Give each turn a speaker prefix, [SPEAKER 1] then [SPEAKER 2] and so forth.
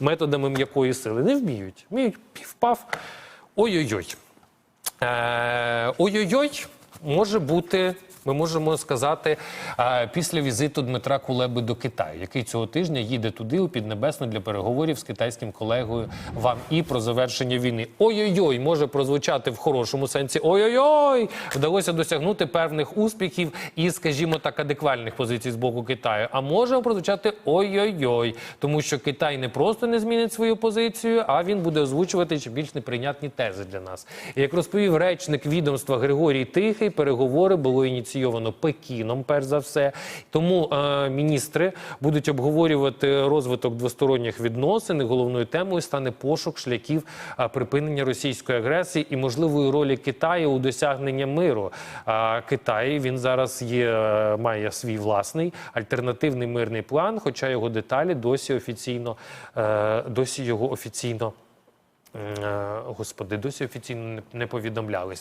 [SPEAKER 1] методами м'якої сили. Не вміють. Вміють півпав. Ой-ой-ой. Е, Ой-ой-ой може бути. Ми можемо сказати після візиту Дмитра Кулеби до Китаю, який цього тижня їде туди у Піднебесну для переговорів з китайським колегою Ван І про завершення війни. Ой-ой-ой, може прозвучати в хорошому сенсі. Ой-ой-ой, вдалося досягнути певних успіхів і, скажімо так, адеквальних позицій з боку Китаю. А може прозвучати ой-ой-ой, тому що Китай не просто не змінить свою позицію, а він буде озвучувати ще більш неприйнятні тези для нас. Як розповів речник відомства Григорій Тихий, переговори було ініційовано Пекіном, перш за все. Тому е, міністри будуть обговорювати розвиток двосторонніх відносин. І головною темою стане пошук шляхів е, припинення російської агресії і можливої ролі Китаю у досягненні миру. А Китай він зараз є, е, має свій власний альтернативний мирний план, хоча його деталі досі офіційно е, досі його офіційно. е, Господи, досі офіційно не повідомлялися.